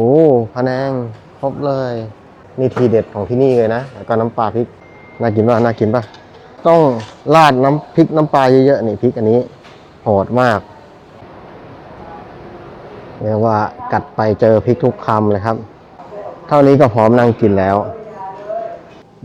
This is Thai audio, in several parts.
อ้พะแนงครบเลย นี่ทีเด็ดของที่นี่เลยนะแล้วก็น้ำปลาพริกน่ากินป่ะน่ากินป่ะต้องราดน้ำพริกน้ำปลาเยอะๆนี่พริกอันนี้โหดมากเรียกว่ากัดไปเจอพริกทุกคำเลยครับ เท่านี้ก็พร้อมนั่งกินแล้ว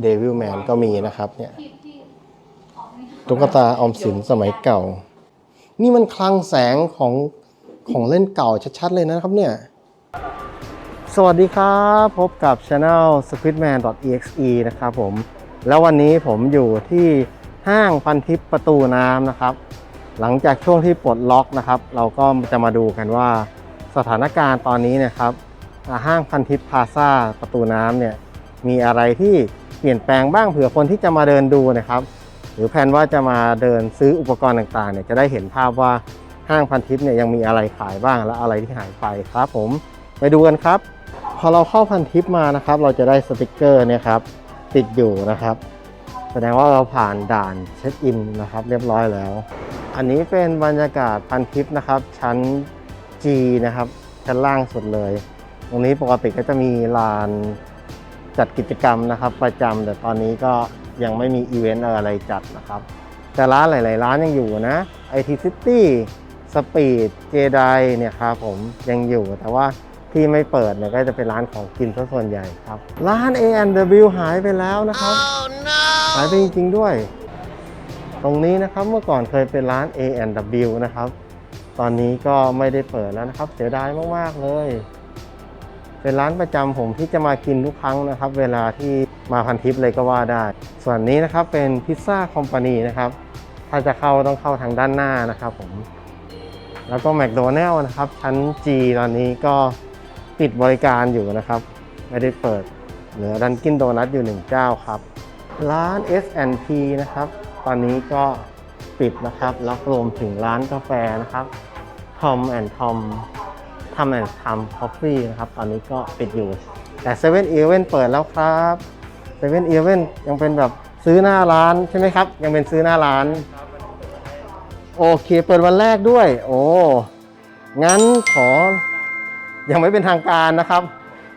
เดวิลแมนก็มีนะครับ เนี่ยตุ๊กตาออมสินสมัยเก่า นี่มันคลังแสงของของเล่นเก่าชัดๆเลยนะครับเนี่ย สวัสดีครับ พบกับ Channel squidman.exe นะครับผม แล้ววันนี้ผมอยู่ที่ห้างพันทิปประตูน้ำนะครับ หลังจากช่วงที่ปลดล็อกนะครับ เราก็จะมาดูกันว่าสถานการณ์ตอนนี้นะครับ ห้างพันทิปพาซ่าประตูน้ำเนี่ยมีอะไรที่เปลี่ยนแปลงบ้างเผื่อคนที่จะมาเดินดูนะครับ หรือแผนว่าจะมาเดินซื้ออุปกรณ์ต่างๆเนี่ยจะได้เห็นภาพว่าห้างพันทิปเนี่ยยังมีอะไรขายบ้างและอะไรที่หายไปครับผมไปดูกันครับ อเราเข้าพันทิปมานะครับ เราจะได้สติกเกอร์เนี่ยครับติดอยู่นะครับ แสดงว่าเราผ่านด่านเช็คอินนะครับ เรียบร้อยแล้ว อันนี้เป็นบรรยากาศพันทิปนะครับ ชั้น G นะครับ ชั้นล่างสุดเลย ตรงนี้ปกติก็จะมีลานจัดกิจกรรมนะครับ ประจำแต่ตอนนี้ก็ยังไม่มีอีเวนต์อะไรจัดนะครับ แต่ร้านหลาย ๆ ร้านยังอยู่นะ IT City Speed j e d i เนี่ยครับผมยังอยู่แต่ว่า ที่ไม่เปิดเนี่ยก็จะเป็นร้านของกินซะส่วนใหญ่ครับ ร้าน A&W หายไปแล้วนะครับหายไปจริง ๆ ด้วย ตรงนี้นะครับเมื่อก่อนเคยเป็นร้าน A&W นะครับ ตอนนี้ก็ไม่ได้เปิดแล้วนะครับ เสียดายมาก ๆ เลย เป็นร้านประจำผมที่จะมากินทุกครั้งนะครับ เวลาที่มาพันทิปเลยก็ว่าได้ ส่วนนี้นะครับเป็นพิซซ่าคอมพานีนะครับ ถ้าจะเข้าต้องเข้าทางด้านหน้านะครับผม แล้วก็แมคโดนัลล์นะครับ ชั้น G ตอนนี้ก็ ปิดบริการอยู่นะครับ ไม่ได้เปิด เหลือดันกินโดนัทอยู่หนึ่งเจ้าครับ ร้าน S&P นะครับ ตอนนี้ก็ปิดนะครับ แล้วรวมถึงร้านกาแฟนะครับ Tom and Tom ทำแอนทำคอฟฟี่นะครับ ตอนนี้ก็ปิดอยู่ แต่7 e เ e ่ e อเปิดแล้วครับ7 e เ e ่ e ยังเป็นแบบซื้อหน้าร้านใช่ไหมครับ ยังเป็นซื้อหน้าร้าน โอเค เปิดวันแรกด้วย โอ้ งั้นขอ ยังไม่เป็นทางการนะครับ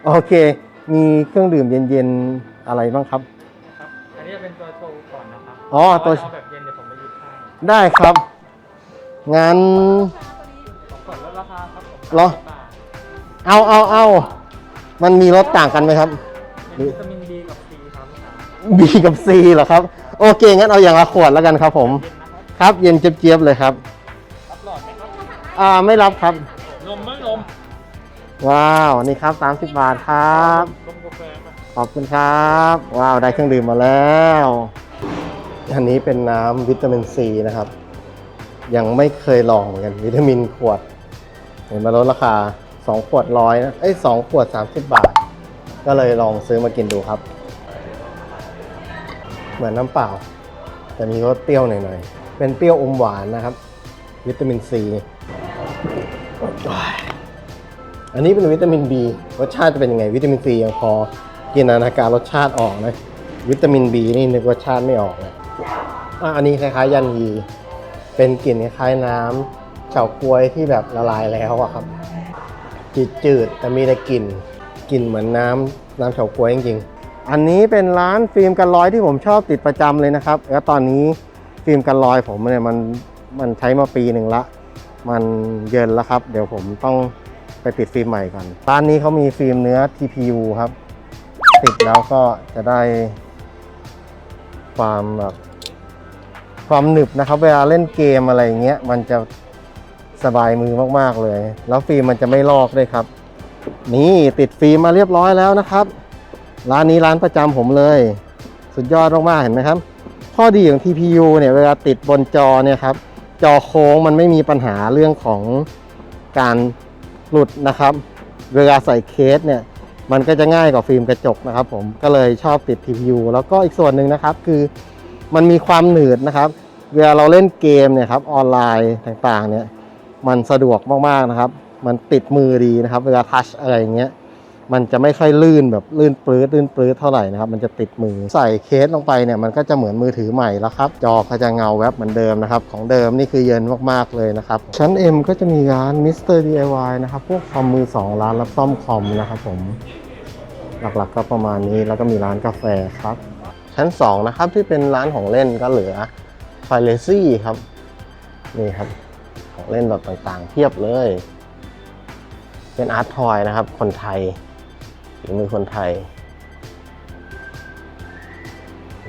โอเค มีเครื่องดื่มเย็นๆอะไรบ้างครับ ครับอันนี้จะเป็นตัวโชว์ก่อนนะครับอ๋อตัวเอาแบบเย็นเดี๋ยวผมไปหยิบให้ได้ครับ งั้น ผมกดลดราคาครับผมเหรอ บาทเอาเอาเอามันมีรสต่างกันไหมครับ เป็นวิตามินดีกับซีครับลูกค้า B กับ C เหรอครับ โอเค งั้นเอาอย่างละขวดแล้วกันครับผม เย็นนะครับ ครับ เย็นเจี๊ยบๆเลยครับ รับหลอดไหมครับ อ่า ไม่รับครับนมไหมนม ว้าว นี่ครับ 30 บาทครับ ขอบคุณครับ ว้าว ได้เครื่องดื่มมาแล้ว อันนี้เป็นน้ำวิตามินซีนะครับ ยังไม่เคยลองเหมือนกัน วิตามินขวด เห็นมาลดราคา 2 ขวดร้อยนะเอ้ยสองขวด 30 บาท ก็เลยลองซื้อมากินดูครับ เหมือนน้ำเปล่า แต่มีรสเปรี้ยวหน่อยๆ เป็นเปรี้ยวอมหวานนะครับ วิตามินซี อันนี้เป็นวิตามิน B รสชาติจะเป็นยังไง วิตามินซียังพอกินนานาการรสชาติออกนะ วิตามิน B นี่นึกรสชาติไม่ออกเลยอะอันนี้คล้ายๆยันยีเป็นกลิ่นคล้ายน้ำเฉาก๊วยที่แบบละลายแล้วอะครับ จืดๆแต่มีแต่กลิ่นกลิ่นเหมือนน้ำน้ำเฉาก๊วยจริงๆ อันนี้เป็นร้านฟิล์มกันรอยที่ผมชอบติดประจำเลยนะครับ แล้วตอนนี้ฟิล์มกันรอยผมเนี่ยมันมันใช้มาปีหนึ่งละ มันเยินแล้วครับ เดี๋ยวผมต้อง ไปติดฟิล์มใหม่ก่อนร้านนี้เขามีฟิล์มเนื้อ TPU ครับ ติดแล้วก็จะได้ ความแบบความหนึบนะครับ เวลาเล่นเกมอะไรอย่างเงี้ยมันจะสบายมือมากๆเลย แล้วฟิล์มมันจะไม่ลอกด้วยครับ นี่ติดฟิล์มมาเรียบร้อยแล้วนะครับ ร้านนี้ร้านประจำผมเลย สุดยอดมากๆเห็นไหมครับ ข้อดีของ TPU เนี่ยเวลาติดบนจอเนี่ยครับจอโค้งมันไม่มีปัญหาเรื่องของการ หลุดนะครับ เวลาใส่เคสเนี่ยมันก็จะง่ายกว่าฟิล์มกระจกนะครับ ผมก็เลยชอบติด TPU แล้วก็อีกส่วนหนึ่งนะครับคือมันมีความหนืดนะครับ เวลาเราเล่นเกมเนี่ยครับออนไลน์ต่างๆเนี่ยมันสะดวกมากๆนะครับ มันติดมือดีนะครับ เวลาทัชอะไรอย่างเงี้ย มันจะไม่ค่อยลื่นแบบลื่นปลื้ดลื่นปลื้ดเท่าไหร่นะครับ มันจะติดมือใส่เคสลงไปเนี่ยมันก็จะเหมือนมือถือใหม่แล้วครับ จอก็จะเงาแวบเหมือนเดิมนะครับ ของเดิมนี่คือเย็นมากๆเลยนะครับ ชั้น M ก็จะมีร้าน Mr. DIY นะครับ พวกคอมมือสองร้านรับซ่อมคอมนะครับผม หลักๆก็ประมาณนี้แล้วก็มีร้านกาแฟครับ ชั้น 2 นะครับที่เป็นร้านของเล่นก็เหลือ f i l e c y ครับนี่ครับของเล่นแบบต่างๆเพียบเลย เป็นอาร์ตทอยนะครับ คนไทย ฝีมือคนไทย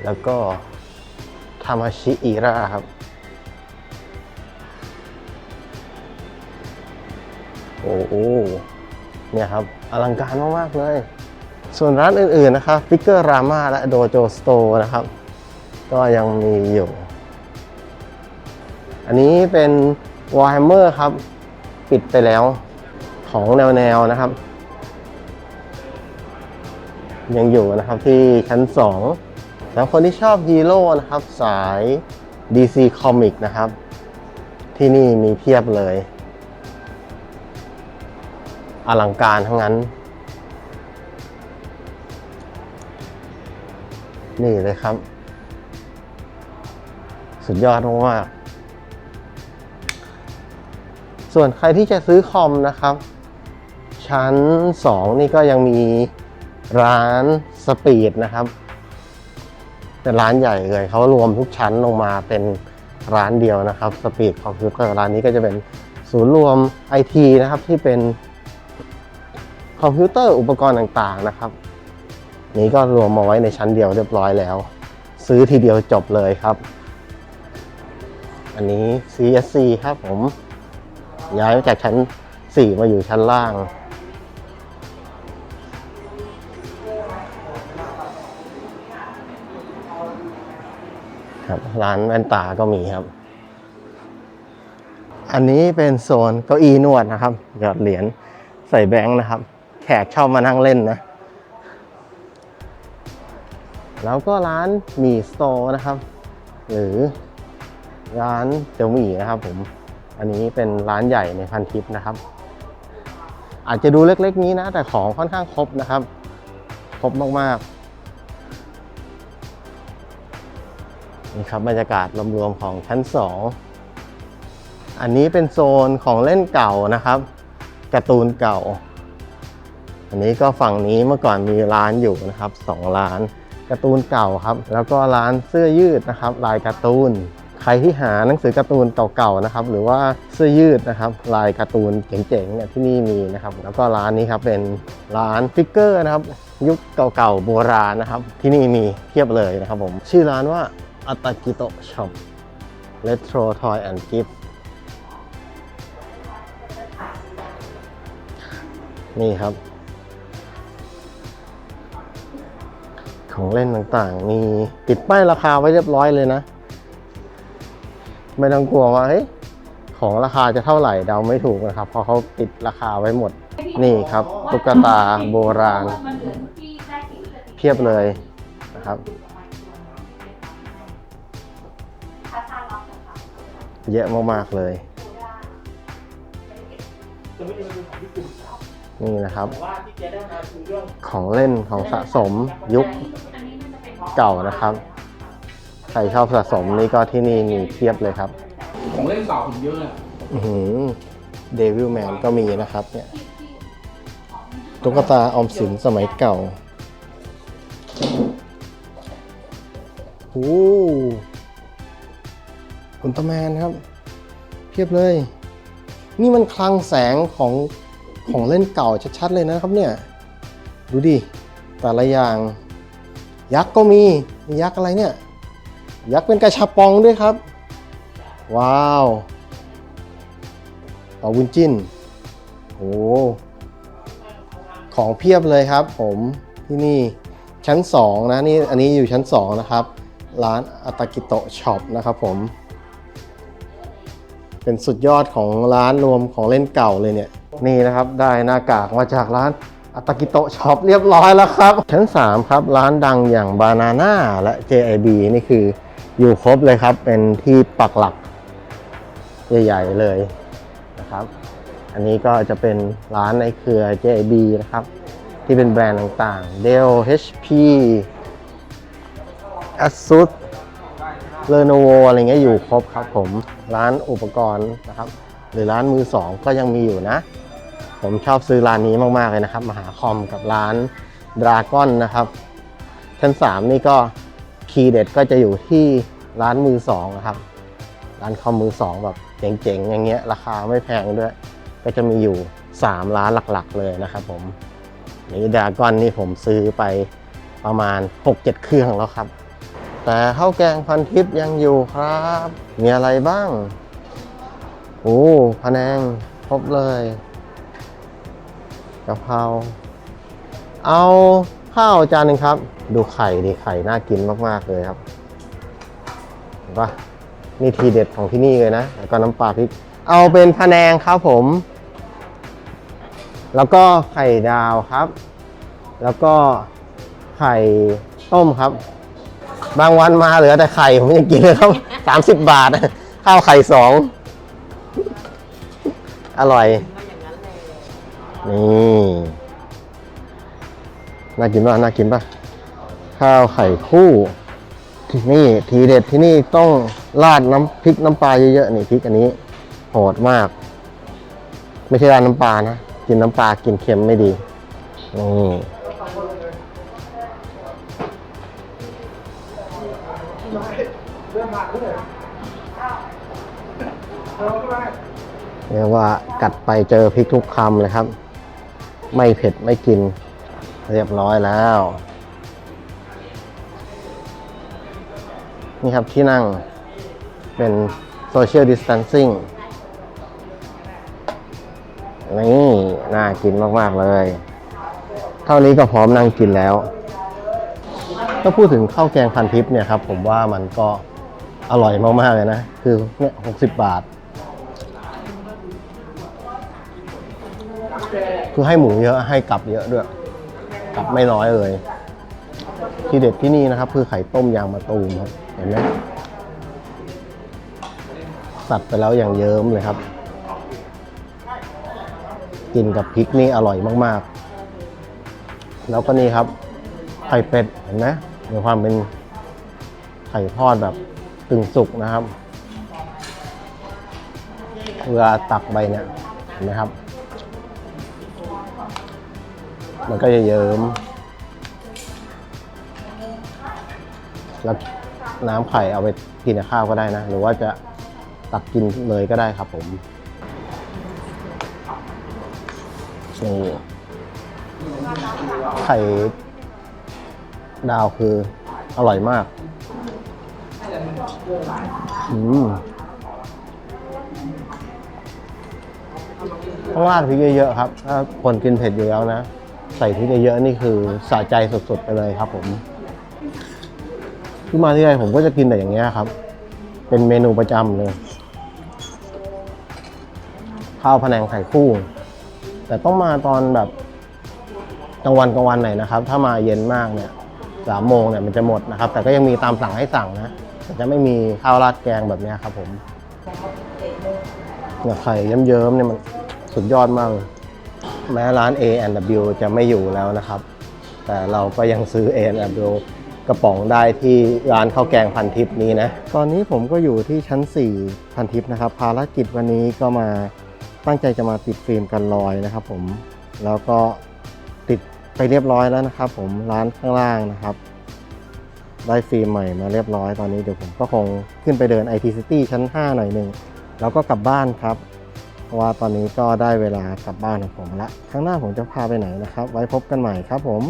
แล้วก็ทามาชิอีราครับโอ้โหเนี่ยครับ อลังการมาก ๆ เลย ส่วนร้านอื่น ๆ นะครับฟิกเกอร์รามาและโดโจสโตนะครับ ก็ยังมีอยู่ อันนี้เป็น Warhammer ครับ ปิดไปแล้วของแนว ๆ นะครับ ยังอยู่นะครับที่ชั้น2สำหรับคนที่ชอบฮีโร่นะครับสาย DC Comic นะครับ ที่นี่มีเพียบเลย อลังการทั้งนั้น นี่เลยครับ สุดยอดมากส่วนใครที่จะซื้อคอมนะครับ ชั้น 2 นี่ก็ยังมี ร้านสปีดนะครับ เป็นร้านใหญ่เลยเขารวมทุกชั้นลงมาเป็นร้านเดียวนะครับสปีดคอมพิวเตอร์ร้านนี้ก็จะเป็นศูนย์รวมไอทีนะครับที่เป็นคอมพิวเตอร์อุปกรณ์ต่างๆนะครับ นี้ก็รวมมาไว้ในชั้นเดียวเรียบร้อยแล้ว ซื้อทีเดียวจบเลยครับ อันนี้ CSC ครับผม ย้ายมาจากชั้น 4 มาอยู่ชั้นล่าง ครับ ร้านแว่นตาก็มีครับ อันนี้เป็นโซนเก้าอี้นวดนะครับ หยอดเหรียญใส่แบงค์นะครับ แขกชอบมานั่งเล่นนะ แล้วก็ร้านหมี่สโตร์นะครับ หรือร้านเจียวหมี่นะครับผมอันนี้เป็นร้านใหญ่ในพันทิปนะครับ อาจจะดูเล็กๆนี้นะ แต่ของค่อนข้างครบนะครับ ครบมากๆ นี่ครับบรรยากาศรวมๆของชั้น 2 อันนี้เป็นโซนของเล่นเก่านะครับการ์ตูนเก่า อันนี้ก็ฝั่งนี้เมื่อก่อนมีร้านอยู่นะครับสองร้านการ์ตูนเก่าครับ แล้วก็ร้านเสื้อยืดนะครับ ลายการ์ตูน ใครที่หาหนังสือการ์ตูนเก่าๆนะครับ หรือว่าเสื้อยืดนะครับ ลายการ์ตูนเจ๋งๆเนี่ยที่นี่มีนะครับ แล้วก็ร้านนี้ครับเป็นร้านฟิกเกอร์นะครับ ยุคเก่าๆโบราณนะครับ ที่นี่มีเทียบเลยนะครับผม ชื่อร้านว่า อัตากิโตช็อป Retro Toy and Gift นี่ครับ ของเล่นต่างๆ มีติดป้ายราคาไว้เรียบร้อยเลยนะ ไม่ต้องกลัวว่าเฮ้ยของราคาจะเท่าไหร่เดาไม่ถูกนะครับ เพราะเขาติดราคาไว้หมด นี่ครับ ตุ๊กตาโบราณ เพียบเลยนะครับ เยอะมากๆเลย นี่นะครับ ของเล่นของสะสมยุคเก่านะครับ ใครชอบสะสมนี่ก็ที่นี่มีเทียบเลยครับ ของเล่นเก่าผมเยอะอะเดวิลแมนก็มีนะครับ เนี่ยตุ๊กตาออมสินสมัยเก่าโอ้ อุลตร้าแมนครับ เพียบเลย นี่มันคลังแสงของของเล่นเก่าชัดๆเลยนะครับเนี่ย ดูดิ แต่ละอย่าง ยักษ์ก็มี มียักษ์อะไรเนี่ย ยักษ์เป็นกระชับปองด้วยครับ ว้าวต่อวุนจินโอ้ของเพียบเลยครับ ผมที่นี่ชั้น 2 นะนี่อันนี้อยู่ชั้น 2 นะครับ ร้านอัตากิโตะช็อปนะครับผม เป็นสุดยอดของร้านรวมของเล่นเก่าเลยเนี่ย นี่นะครับได้หน้ากากมาจากร้านอัตากิโตช็อปเรียบร้อยแล้วครับ ชั้น 3 ครับ ร้านดังอย่างบานาน่าและ JIB นี่คืออยู่ครบเลยครับ เป็นที่ปักหลัก ใหญ่ๆเลยนะครับ อันนี้ก็จะเป็นร้านในเครือ JIB นะครับ ที่เป็นแบรนด์ต่างๆ Dell HP ASUS Lenovo อะไรเงี้ยอยู่ครบครับผม ร้านอุปกรณ์นะครับ หรือร้านมือสองก็ยังมีอยู่นะ ผมชอบซื้อร้านนี้มากๆเลยนะครับมหาคอมกับร้าน Dragon นนะครับ ชั้น 3 นี่ก็คีย์เด็ดก็จะอยู่ที่ร้านมือสองนะครับ ร้านคอมมือสองแบบเจ๋งๆ อย่างเงี้ยราคาไม่แพงด้วย ก็จะมีอยู่ 3 ร้านหลักๆ เลยนะครับผมนี่ดราก้อนนี่ผมซื้อไปประมาณ 6-7 เครื่องแล้วครับ แต่ข้าวแกงพันทิพย์ยังอยู่ครับ มีอะไรบ้าง โอ้พะแนงครบเลยกะเพราเอาข้าวจานหนึ่งครับ ดูไข่ดิไข่น่ากินมากๆเลยครับเห็นปะนี่ทีเด็ดของที่นี่เลยนะแล้วก็น้ำปลาพริก เอาเป็นพะแนงครับผม แล้วก็ไข่ดาวครับ แล้วก็ไข่ต้มครับ บางวันมาเหลือแต่ไข่ ผมยังกินเลยครับสามสิบบาท ข้าวไข่สอง อร่อย นี่น่ากินป่ะน่ากินป่ะ ข้าวไข่คู่ที่นี่ทีเด็ดที่นี่ต้องราดน้ำพริกน้ำปลาเยอะๆนี่พริกอันนี้โหดมาก ไม่ใช่ราดน้ำปลานะ กินน้ำปลากินเค็มไม่ดีนี่ เรียกว่ากัดไปเจอพริกทุกคำเลยครับ ไม่เผ็ดไม่กิน เรียบร้อยแล้ว นี่ครับที่นั่งเป็น social distancing นี่น่ากินมาก ๆ เลย เท่านี้ก็พร้อมนั่งกินแล้ว ถ้าพูดถึงข้าวแกงพันทิพย์เนี่ยครับ ผมว่ามันก็อร่อยมาก ๆ เลยนะ คือเนี่ยหกสิบบาท คือให้หมูเยอะให้กลับเยอะด้วยกลับไม่น้อยเลย ที่เด็ดที่นี่นะครับ คือไข่ต้มยางมะตูมครับเห็นไหมสัดไปแล้วอย่างเยิ้มเลยครับ กินกับพริกนี่อร่อยมากๆ แล้วก็นี่ครับ ไข่เป็ดเห็นไหมมีความเป็นไข่ทอดแบบตึงสุกนะครับเวลาตักไปเนี่ยเห็นไหมครับ มันก็จะเยิ้ม แล้วน้ำไข่เอาไปกินกับข้าวก็ได้นะ หรือว่าจะตักกินเลยก็ได้ครับผมนี่ไข่ดาวคืออร่อยมาก อืมต้องราดพริกเยอะๆครับ ถ้าคนกินเผ็ดอยู่แล้วนะ ใส่พริกเยอะๆนี่คือสะใจสุดๆไปเลยครับผมที่มาที่ไรผมก็จะกินแต่อย่างเงี้ยครับ เป็นเมนูประจำเลย ข้าวพะแนงไข่คู่ แต่ต้องมาตอนแบบกลางวันกลางวันหน่อยนะครับ ถ้ามาเย็นมากเนี่ยสามโมงเนี่ยมันจะหมดนะครับ แต่ก็ยังมีตามสั่งให้สั่งนะแต่จะไม่มีข้าวราดแกงแบบเนี้ยครับผมเนี่ยไข่เยิ้มๆเนี่ยมันสุดยอดมากเลย แม้ร้าน A&W จะไม่อยู่แล้วนะครับ แต่เราก็ยังซื้อ A&W กระป๋องได้ที่ร้านข้าวแกงพันทิพย์นี้นะ ตอนนี้ผมก็อยู่ที่ชั้น 4 พันทิพย์นะครับ ภารกิจวันนี้ก็มาตั้งใจจะมาติดฟิล์มกันรอยนะครับผม แล้วก็ติดไปเรียบร้อยแล้วนะครับผมร้านข้างล่างนะครับ ได้ฟิล์มใหม่มาเรียบร้อยตอนนี้เดี๋ยวผมก็คงขึ้นไปเดิน IT City ชั้น 5 หน่อยหนึ่งแล้วก็กลับบ้านครับ เพราะว่าตอนนี้ก็ได้เวลากลับบ้านของผมละครั้งหน้าผมจะพาไปไหนนะครับ ไว้พบกันใหม่ครับผม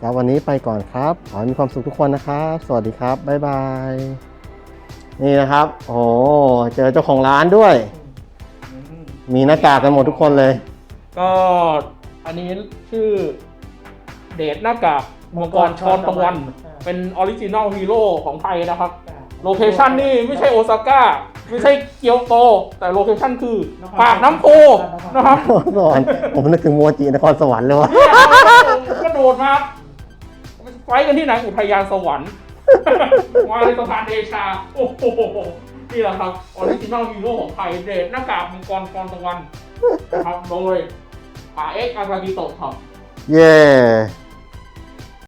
แล้ววันนี้ไปก่อนครับขอให้มีความสุขทุกคนนะครับ สวัสดีครับ บ๊ายบาย นี่นะครับ โอ้เจอเจ้าของร้านด้วย มีหน้ากากกันหมดทุกคนเลย ก็อันนี้ชื่อเดทหน้ากากมังกรชอนตะวัน เป็นออริจินอลฮีโร่ของไทยนะครับ โลเคชั่นนี่ไม่ใช่โอซาก้า ไม่ใช่เกียวโต แต่โลเคชั่นคือปากน้ำโพนะครับสอนผมนึกถึงโมจินครสวรรค์เลยวะกระโดดมาไฟท์กันที่ไหนอุทยานสวรรค์มาในสะพานเดชา โอ้โหนี่แหละครับออริจินอลฮีโร่ของไทยเดทหน้ากากมังกรกรตะวันนะครับโดยป่าเอ็กซ์อาราบิโตะครับ เย้